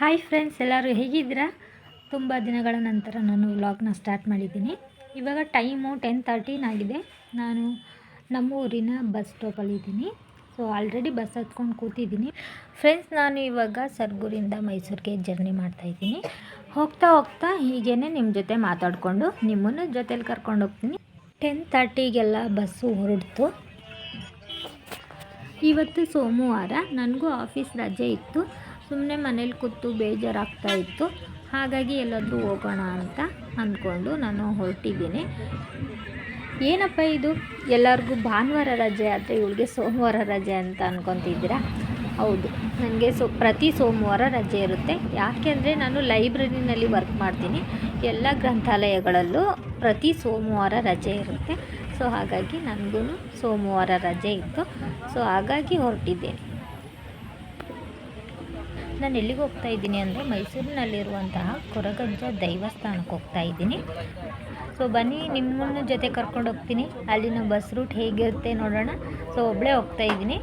Hi friends ಎಲ್ಲರೂ ಹೇಗಿದ್ದೀರಾ? ತುಂಬ ದಿನಗಳ ನಂತರ ನಾನು ವ್ಲಾಗ್ನ ಸ್ಟಾರ್ಟ್ ಮಾಡಿದ್ದೀನಿ. ಇವಾಗ ಟೈಮು ಟೆನ್ ತರ್ಟೀನ್ ಆಗಿದೆ. ನಾನು ನಮ್ಮ ಊರಿನ ಬಸ್ ಸ್ಟಾಪಲ್ಲಿದ್ದೀನಿ ಸೊ ಆಲ್ರೆಡಿ ಬಸ್ ಹತ್ಕೊಂಡು ಕೂತಿದ್ದೀನಿ. ಫ್ರೆಂಡ್ಸ್ ನಾನು ಇವಾಗ ಸರ್ಗೂರಿಂದ ಮೈಸೂರಿಗೆ ಜರ್ನಿ ಮಾಡ್ತಾಯಿದ್ದೀನಿ ಹೋಗ್ತಾ ಹೋಗ್ತಾ ಹೀಗೇ ನಿಮ್ಮ ಜೊತೆ ಮಾತಾಡಿಕೊಂಡು ನಿಮ್ಮನ್ನು ಜೊತೇಲಿ ಕರ್ಕೊಂಡು ಹೋಗ್ತೀನಿ. ಟೆನ್ ತರ್ಟಿಗೆಲ್ಲ ಬಸ್ಸು ಹೊರಡ್ತು. ಇವತ್ತು ಸೋಮವಾರ. ನನಗೂ ಆಫೀಸ್ ರಜೆ ಇತ್ತು. ಸುಮ್ಮನೆ ಮನೇಲಿ ಕೂತು ಬೇಜಾರಾಗ್ತಾ ಇತ್ತು. ಹಾಗಾಗಿ ಎಲ್ಲಾದರೂ ಹೋಗೋಣ ಅಂತ ಅಂದ್ಕೊಂಡು ನಾನು ಹೊರಟಿದ್ದೀನಿ. ಏನಪ್ಪ ಇದು? ಎಲ್ಲರಿಗೂ ಭಾನುವಾರ ರಜೆ ಆದರೆ ಇವಳಿಗೆ ಸೋಮವಾರ ರಜೆ ಅಂತ ಅಂದ್ಕೊತಿದ್ದೀರಾ ಹೌದು ನನಗೆ ಸೊ, ಪ್ರತಿ ಸೋಮವಾರ ರಜೆ ಇರುತ್ತೆ. ಯಾಕೆಂದರೆ ನಾನು ಲೈಬ್ರರಿನಲ್ಲಿ ವರ್ಕ್ ಮಾಡ್ತೀನಿ. ಎಲ್ಲ ಗ್ರಂಥಾಲಯಗಳಲ್ಲೂ ಪ್ರತಿ ಸೋಮವಾರ ರಜೆ ಇರುತ್ತೆ. ಸೊ ಹಾಗಾಗಿ ನನಗೂ ಸೋಮವಾರ ರಜೆ ಇತ್ತು. ಸೊ ಹಾಗಾಗಿ ಹೊರಟಿದ್ದೇನೆ. ನಾನು ಎಲ್ಲಿಗೆ ಹೋಗ್ತಾ ಇದ್ದೀನಿ ಅಂದರೆ ಮೈಸೂರಿನಲ್ಲಿರುವಂತಹ ಕೊರಗಜ್ಜ ದೈವಸ್ಥಾನಕ್ಕೆ ಹೋಗ್ತಾ ಇದ್ದೀನಿ. ಸೊ ಬನ್ನಿ, ನಿಮ್ಮನ್ನ ಜೊತೆ ಕರ್ಕೊಂಡು ಹೋಗ್ತೀನಿ. ಅಲ್ಲಿನ ಬಸ್ ರೂಟ್ ಹೇಗಿರುತ್ತೆ ನೋಡೋಣ. ಸೊ ಒಬ್ಬಳೇ ಹೋಗ್ತಾ ಇದ್ದೀನಿ.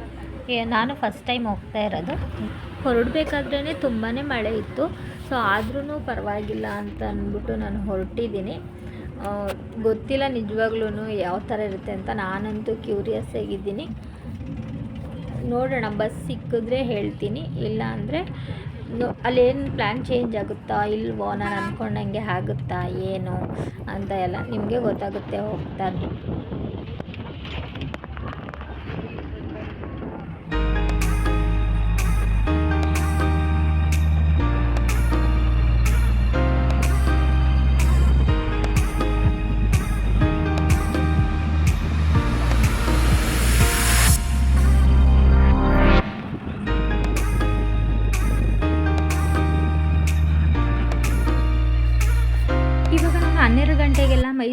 ನಾನು ಫಸ್ಟ್ ಟೈಮ್ ಹೋಗ್ತಾ ಇರೋದು. ಹೊರಡಬೇಕಾದ್ರೇ ತುಂಬಾ ಮಳೆ ಇತ್ತು. ಸೊ ಆದ್ರೂ ಪರವಾಗಿಲ್ಲ ಅಂತ ಅಂದ್ಬಿಟ್ಟು ನಾನು ಹೊರಟಿದ್ದೀನಿ. ಗೊತ್ತಿಲ್ಲ ನಿಜವಾಗ್ಲೂ ಯಾವ ಥರ ಇರುತ್ತೆ ಅಂತ. ನಾನಂತೂ ಕ್ಯೂರಿಯಸ್ ಆಗಿದ್ದೀನಿ. ನೋಡೋಣ ಬಸ್ ಸಿಕ್ಕಿದ್ರೆ ಹೇಳ್ತೀನಿ. ಇಲ್ಲ ಅಂದರೆ ಅಲ್ಲೇನು ಪ್ಲ್ಯಾನ್ ಚೇಂಜ್ ಆಗುತ್ತಾ, ಇಲ್ವೋ, ನಾನು ಅಂದ್ಕೊಂಡಂಗೆ ಆಗುತ್ತಾ, ಏನು ಅಂತ ಎಲ್ಲ ನಿಮಗೆ ಗೊತ್ತಾಗುತ್ತೆ ಹೋಗ್ತಾ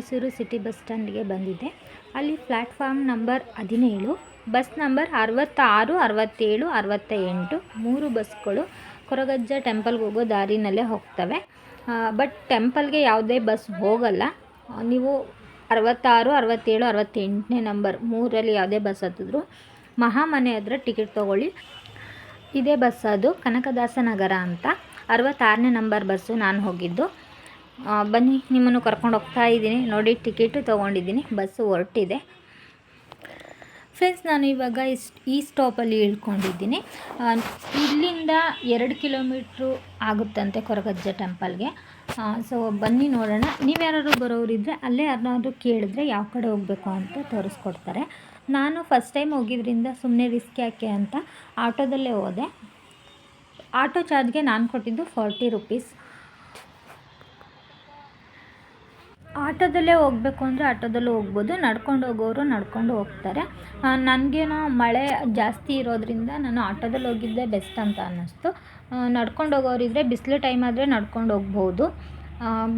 ಮೈಸೂರು ಸಿಟಿ ಬಸ್ ಸ್ಟ್ಯಾಂಡ್ಗೆ ಬಂದಿದ್ದೆ. ಅಲ್ಲಿ ಪ್ಲ್ಯಾಟ್ಫಾರ್ಮ್ ನಂಬರ್ ಹದಿನೇಳು, ಬಸ್ ನಂಬರ್ ಅರವತ್ತಾರು, ಅರವತ್ತೇಳು ಅರವತ್ತ ಎಂಟು ಮೂರು ಬಸ್ಗಳು ಕೊರಗಜ್ಜ ಟೆಂಪಲ್ಗೆ ಹೋಗೋ ದಾರಿನಲ್ಲೇ ಹೋಗ್ತವೆ. ಬಟ್ ಟೆಂಪಲ್ಗೆ ಯಾವುದೇ ಬಸ್ ಹೋಗಲ್ಲ. ನೀವು ಅರವತ್ತಾರು, ಅರವತ್ತೇಳು, ಅರವತ್ತೆಂಟನೇ ನಂಬರ್ ಮೂರಲ್ಲಿ ಯಾವುದೇ ಬಸ್ ಹತ್ತಿದ್ರು ಮಹಾಮನೆ ಹತ್ರ ಟಿಕೆಟ್ ತೊಗೊಳ್ಳಿ. ಇದೇ ಬಸ್ ಅದು ಕನಕದಾಸ ನಗರ ಅಂತ. ಅರವತ್ತಾರನೇ ನಂಬರ್ ಬಸ್ಸು ನಾನು ಹೋಗಿದ್ದು. ಬನ್ನಿ, ನಿಮ್ಮನ್ನು ಕರ್ಕೊಂಡು ಹೋಗ್ತಾ ಇದ್ದೀನಿ. ನೋಡಿ, ಟಿಕೆಟು ತೊಗೊಂಡಿದ್ದೀನಿ. ಬಸ್ಸು ಹೊರಟಿದೆ. ಫ್ರೆಂಡ್ಸ್, ನಾನು ಇವಾಗ ಈ ಸ್ಟಾಪಲ್ಲಿ ಇಳ್ಕೊಂಡಿದ್ದೀನಿ. ಇಲ್ಲಿಂದ ಎರಡು ಕಿಲೋಮೀಟ್ರು ಆಗುತ್ತಂತೆ ಕೊರಗಜ್ಜ ಟೆಂಪಲ್ಗೆ. ಸೊ, ಬನ್ನಿ ನೋಡೋಣ. ನೀವು ಯಾರು ಬರೋರಿದ್ದರೆ ಅಲ್ಲೇ ಯಾರನ್ನಾದ್ರೂ ಕೇಳಿದ್ರೆ ಯಾವ ಕಡೆ ಹೋಗಬೇಕು ಅಂತ ತೋರಿಸ್ಕೊಡ್ತಾರೆ. ನಾನು ಫಸ್ಟ್ ಟೈಮ್ ಹೋಗಿದ್ರಿಂದ ಸುಮ್ಮನೆ ರಿಸ್ಕ್ ಯಾಕೆ ಅಂತ ಆಟೋದಲ್ಲೇ ಹೋದೆ. ಆಟೋ ಚಾರ್ಜ್ಗೆ ನಾನು ಕೊಟ್ಟಿದ್ದು ಫಾರ್ಟಿ ರುಪೀಸ್ ಆಟೋದಲ್ಲೇ ಹೋಗಬೇಕು ಅಂದರೆ ಆಟೋದಲ್ಲೂ ಹೋಗ್ಬೋದು. ನಡ್ಕೊಂಡು ಹೋಗೋರು ನಡ್ಕೊಂಡು ಹೋಗ್ತಾರೆ. ನನಗೇನೋ ಮಳೆ ಜಾಸ್ತಿ ಇರೋದರಿಂದ ನಾನು ಆಟೋದಲ್ಲಿ ಹೋಗಿದ್ದೆ ಬೆಸ್ಟ್ ಅಂತ ಅನ್ನಿಸ್ತು. ನಡ್ಕೊಂಡು ಹೋಗೋರಿದ್ರೆ ಬಿಸಿಲು ಟೈಮ್ ಆದರೆ ನಡ್ಕೊಂಡು ಹೋಗ್ಬೋದು.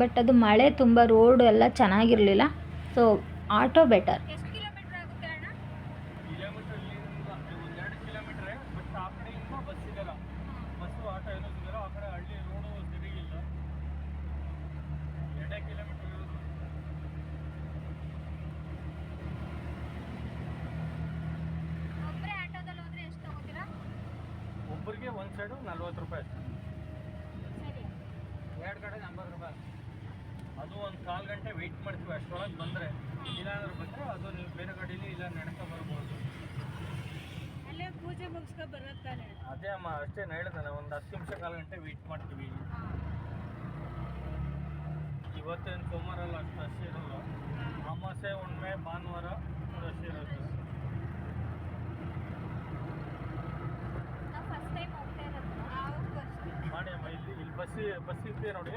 ಬಟ್ ಅದು ಮಳೆ, ತುಂಬ ರೋಡ್ ಎಲ್ಲ ಚೆನ್ನಾಗಿರಲಿಲ್ಲ. ಸೊ ಆಟೋ ಬೆಟರ್ ಕಿಲೋಮೀಟರ್ ಇಲ್ಲಿಂದ ಒಂದೆರಡು ಕಿಲೋಮೀಟ್ರೆ ಬಟ್ ಆ ಕಡೆಯಿಂದ ಬಸ್ ಸಿಗಲ್ಲ ಬಸ್ಸು ಆಟೋ ಏನೂ ಸಿಗಲ್ಲ ಆ ಕಡೆ ಹಳ್ಳಿ ರೋಡು ಸರಿಗಿಲ್ಲ ಎರಡೇ ಕಿಲೋಮೀಟರ್ ಇರೋದು ಒಬ್ಬರಿಗೆ ಒಂದು ಸೈಡು ನಲ್ವತ್ತು ರೂಪಾಯಿ ಎರಡು ಕಡೆ ಎಂಬತ್ತು ರೂಪಾಯಿ ಅದು ಒಂದು ಕಾಲು ಗಂಟೆ ವೆಯ್ಟ್ ಮಾಡ್ತೀವಿ ಅಷ್ಟರೊಳಗೆ ಬಂದರೆ. ಇಲ್ಲಾಂದ್ರೆ ಬಂದರೆ ಅದು ನೀವು ಬೇರೆ ಕಡೆಯಲ್ಲಿ ಇಲ್ಲ ನಡ್ಕೊ ಬರ್ಬೋದು. ಅಲ್ಲೇ ಪೂಜೆ ಮುಗಿಸ್ಕೊ ಬರುತ್ತಾನೆ ಅದೇ ಅಮ್ಮ ಅಷ್ಟೇ ನಾನು ಹೇಳ್ದೆ ಒಂದು ಹತ್ತು ನಿಮಿಷ ಕಾಲು ಗಂಟೆ ವೆಯ್ಟ್ ಮಾಡ್ತೀವಿ. ಇವತ್ತೇನು ಸೋಮವಾರ ಅಲ್ಲ ಅಷ್ಟು ರಶ್ ಇರಲ್ಲ ಅಮಾಸೆ ಹುಣ್ಣಿಮೆ ಭಾನುವಾರ ರಶ್ ಇರುತ್ತೆ ಮಾಡಿ ಅಮ್ಮ ಇಲ್ಲಿ ಇಲ್ಲಿ ಬಸ್ ಇದೆ ನೋಡಿ.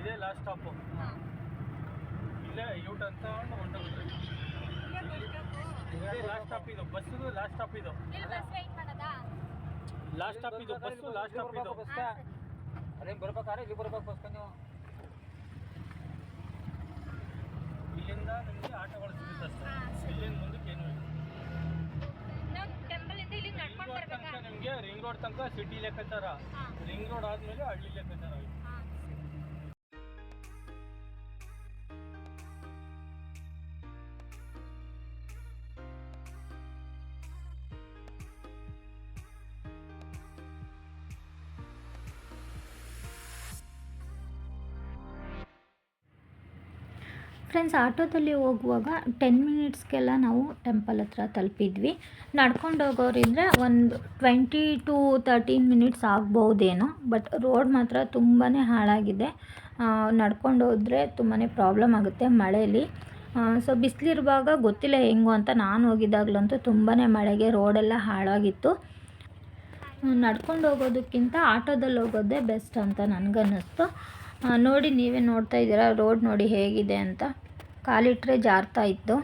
ಇದೇ ಲಾಸ್ಟ್ ಸ್ಟಾಪು ಇಲ್ಲೇ ಯೂಟ್ ಅಂತ ಇದೇ ಲಾಸ್ಟ್ ಸ್ಟಾಪ್ ಇದು. ಬಸ್ಸು ಲಾಸ್ಟ್ ಸ್ಟಾಪ್ ಇದು. ಲಾಸ್ಟ್ ಸ್ಟಾಪ್ ಇದು. ಬಸ್ಸು ಲಾಸ್ಟ್ ಸ್ಟಾಪ್ ಇದು. ಅದೇ ಬರ್ಬೇಕಾದ್ರೆ ಇಲ್ಲಿ ಬರ್ಬೇಕು ಬಸ್ ನೀವು ಇಲ್ಲಿಂದ ನಿಮಗೆ ಆಟೋಗಳು ಸಿಗುತ್ತೆ ಅಷ್ಟೇ. ಇಲ್ಲಿಂದ ಮುಂದಕ್ಕೆ ಏನು ಇಲ್ಲ. ನಿಮಗೆ ರಿಂಗ್ ರೋಡ್ ತನಕ ಸಿಟಿ ಲೆಕ್ಕಾಚಾರ. ರಿಂಗ್ ರೋಡ್ ಆದ್ಮೇಲೆ ಹಳ್ಳಿ ಲೆಕ್ಕಾಚಾರ. ಫ್ರೆಂಡ್ಸ್ ಆಟೋದಲ್ಲಿ ಹೋಗುವಾಗ ಟೆನ್ ಮಿನಿಟ್ಸ್ಗೆಲ್ಲ ನಾವು ಟೆಂಪಲ್ ಹತ್ರ ತಲುಪಿದ್ವಿ. ನಡ್ಕೊಂಡು ಹೋಗೋರಿದ್ರೆ ಒಂದು ಟ್ವೆಂಟಿ ಟು ತರ್ಟೀನ್ ಮಿನಿಟ್ಸ್ ಆಗ್ಬೋದೇನೋ ಬಟ್ ರೋಡ್ ಮಾತ್ರ ತುಂಬಾ ಹಾಳಾಗಿದೆ. ನಡ್ಕೊಂಡು ಹೋದರೆ ತುಂಬಾ ಪ್ರಾಬ್ಲಮ್ ಆಗುತ್ತೆ ಮಳೇಲಿ. ಸೊ ಬಿಸಿಲಿರುವಾಗ ಗೊತ್ತಿಲ್ಲ ಹೆಂಗೋ ಅಂತ ನಾನು ಹೋಗಿದ್ದಾಗಲಂತೂ ತುಂಬಾ ಮಳೆಗೆ ರೋಡೆಲ್ಲ ಹಾಳಾಗಿತ್ತು. ನಡ್ಕೊಂಡು ಹೋಗೋದಕ್ಕಿಂತ ಆಟೋದಲ್ಲಿ ಹೋಗೋದೇ ಬೆಸ್ಟ್ ಅಂತ ನನಗನ್ನಿಸ್ತು. ನೋಡಿ, ನೀವೇ ನೋಡ್ತಾ ಇದ್ದೀರಾ? ರೋಡ್ ನೋಡಿ ಹೇಗಿದೆ ಅಂತ. ಕಾಲಿಟ್ಟರೆ ಜಾರ್ತಾ ಇತ್ತು.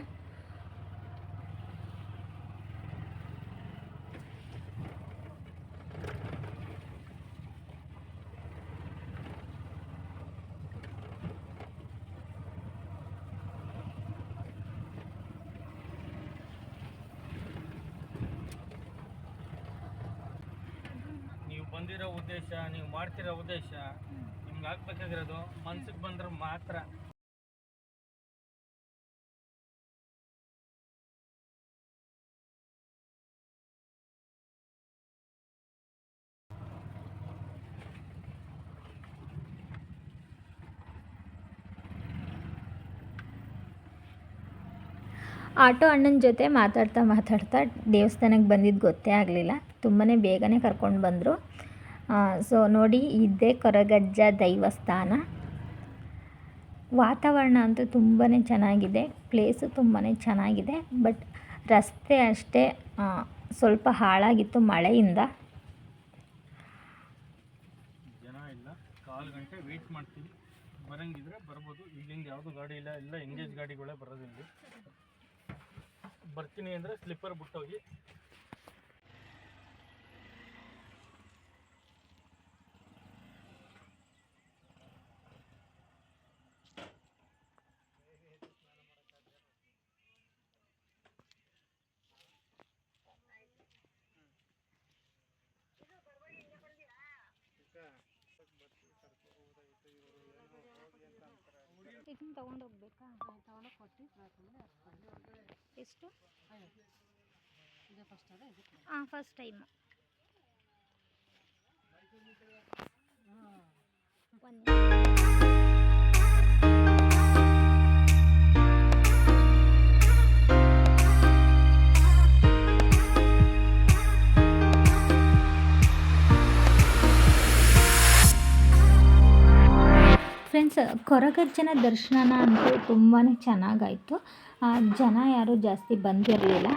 ನೀವು ಬಂದಿರೋ ಉದ್ದೇಶ, ನೀವು ಮಾಡ್ತಿರೋ ಉದ್ದೇಶ ನಿಮ್ಗೆ ಬಂದ್ರೆ ಮಾತ್ರ. ಆಟೋ ಅಣ್ಣನ ಜೊತೆ ಮಾತಾಡ್ತಾ ಮಾತಾಡ್ತಾ ದೇವಸ್ಥಾನಕ್ಕೆ ಬಂದಿದ್ದು ಗೊತ್ತೇ ಆಗಲಿಲ್ಲ. ತುಂಬಾ ಬೇಗನೆ ಕರ್ಕೊಂಡು ಬಂದರು. ಸೊ ನೋಡಿ, ಇದೇ ಕೊರಗಜ್ಜ ದೈವಸ್ಥಾನ. ವಾತಾವರಣ ಅಂತೂ ತುಂಬಾ ಚೆನ್ನಾಗಿದೆ ಪ್ಲೇಸು ತುಂಬಾ ಚೆನ್ನಾಗಿದೆ ಬಟ್ ರಸ್ತೆ ಅಷ್ಟೇ ಸ್ವಲ್ಪ ಹಾಳಾಗಿತ್ತು ಮಳೆಯಿಂದ. ಗಂಟೆ ಬರಂಗಿದ್ರೆ ಇಲ್ಲಿಂದ ಗಾಡಿ ಇಲ್ಲ ಗಾಡಿಗಳೇ ಬರ್ತೀನಿ ಅಂದರೆ ಸ್ಲಿಪ್ಪರ್ ಬಿಟ್ಟೋಗಿ ಇದನ್ನ ತೊಗೊಂಡೋಗ್ಬೇಕಾ ಎಷ್ಟು? ಹಾಂ ಫಸ್ಟ್ ಟೈಮು ಒಂದು ಫ್ರೆಂಡ್ಸ್ ಕೊರಗಜ್ಜನ ದರ್ಶನ ಅಂತೂ ತುಂಬಾ ಚೆನ್ನಾಗಾಯಿತು. ಜನ ಯಾರೂ ಜಾಸ್ತಿ ಬಂದಿರಲಿಲ್ಲ.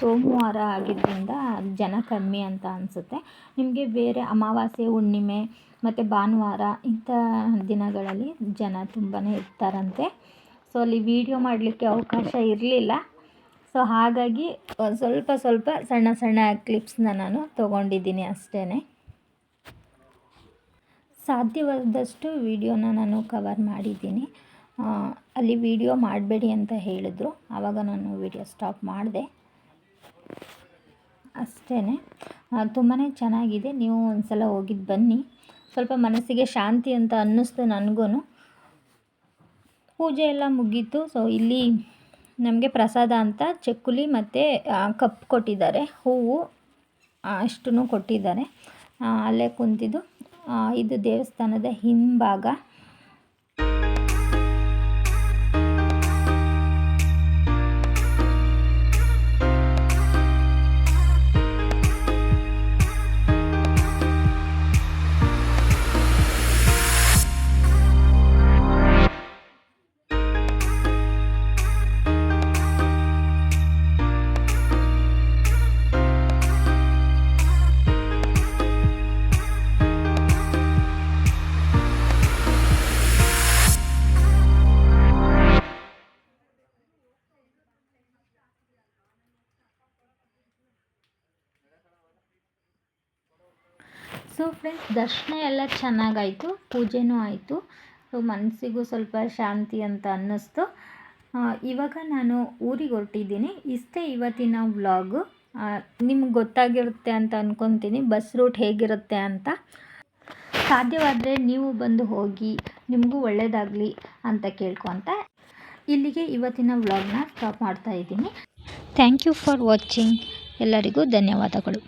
ಸೋಮವಾರ ಆಗಿದ್ದರಿಂದ ಜನ ಕಮ್ಮಿ ಅಂತ ಅನಿಸುತ್ತೆ. ನಿಮಗೆ ಬೇರೆ ಅಮಾವಾಸ್ಯೆ, ಹುಣ್ಣಿಮೆ ಮತ್ತು ಭಾನುವಾರ ಇಂಥ ದಿನಗಳಲ್ಲಿ ಜನ ತುಂಬಾ ಇರ್ತಾರಂತೆ. ಸೊ, ಅಲ್ಲಿ ವೀಡಿಯೋ ಮಾಡಲಿಕ್ಕೆ ಅವಕಾಶ ಇರಲಿಲ್ಲ. ಸೊ, ಹಾಗಾಗಿ ಸ್ವಲ್ಪ ಸ್ವಲ್ಪ ಸಣ್ಣ ಸಣ್ಣ ಕ್ಲಿಪ್ಸ್ನ ನಾನು ತೊಗೊಂಡಿದ್ದೀನಿ ಅಷ್ಟೇ ಸಾಧ್ಯವಾದಷ್ಟು ವಿಡಿಯೋನ ನಾನು ಕವರ್ ಮಾಡಿದ್ದೀನಿ. ಅಲ್ಲಿ ವೀಡಿಯೋ ಮಾಡಬೇಡಿ ಅಂತ ಹೇಳಿದ್ರು. ಆವಾಗ ನಾನು ವೀಡಿಯೋ ಸ್ಟಾಪ್ ಮಾಡಿದೆ. ಅಷ್ಟೇ ತುಂಬಾ ಚೆನ್ನಾಗಿದೆ. ನೀವು ಒಂದು ಸಲ ಹೋಗಿದ್ದು ಬನ್ನಿ. ಸ್ವಲ್ಪ ಮನಸ್ಸಿಗೆ ಶಾಂತಿ ಅಂತ ಅನ್ನಿಸ್ತು ನನಗೂ ಪೂಜೆ ಎಲ್ಲ ಮುಗೀತು. ಸೊ ಇಲ್ಲಿ ನಮಗೆ ಪ್ರಸಾದ ಅಂತ ಚಕ್ಕುಲಿ ಮತ್ತು ಕಪ್ ಕೊಟ್ಟಿದ್ದಾರೆ. ಹೂವು ಅಷ್ಟು ಕೊಟ್ಟಿದ್ದಾರೆ. ಅಲ್ಲೇ ಕುಂತಿದ್ದು. ಇದು ದೇವಸ್ಥಾನದ ಹಿಂಭಾಗ. ಸೊ ಫ್ರೆಂಡ್ಸ್ ದರ್ಶನ ಎಲ್ಲ ಚೆನ್ನಾಗಾಯಿತು, ಪೂಜೆನೂ ಆಯಿತು. ಸೊ ಮನಸ್ಸಿಗೂ ಸ್ವಲ್ಪ ಶಾಂತಿ ಅಂತ ಅನ್ನಿಸ್ತು. ಇವಾಗ ನಾನು ಊರಿಗೆ ಹೊರಟಿದ್ದೀನಿ. ಇಷ್ಟೇ ಇವತ್ತಿನ ವ್ಲಾಗು ನಿಮ್ಗೆ ಗೊತ್ತಾಗಿರುತ್ತೆ ಅಂತ ಅಂದ್ಕೊತೀನಿ ಬಸ್ ರೂಟ್ ಹೇಗಿರುತ್ತೆ ಅಂತ. ಸಾಧ್ಯವಾದರೆ ನೀವು ಬಂದು ಹೋಗಿ, ನಿಮಗೂ ಒಳ್ಳೆಯದಾಗಲಿ ಅಂತ ಕೇಳ್ಕೊತ ಇಲ್ಲಿಗೆ ಇವತ್ತಿನ ವ್ಲಾಗ್ನ ಸ್ಟಾಪ್ ಮಾಡ್ತಾ ಇದ್ದೀನಿ. ಥ್ಯಾಂಕ್ ಯು ಫಾರ್ ವಾಚಿಂಗ್ ಎಲ್ಲರಿಗೂ ಧನ್ಯವಾದಗಳು.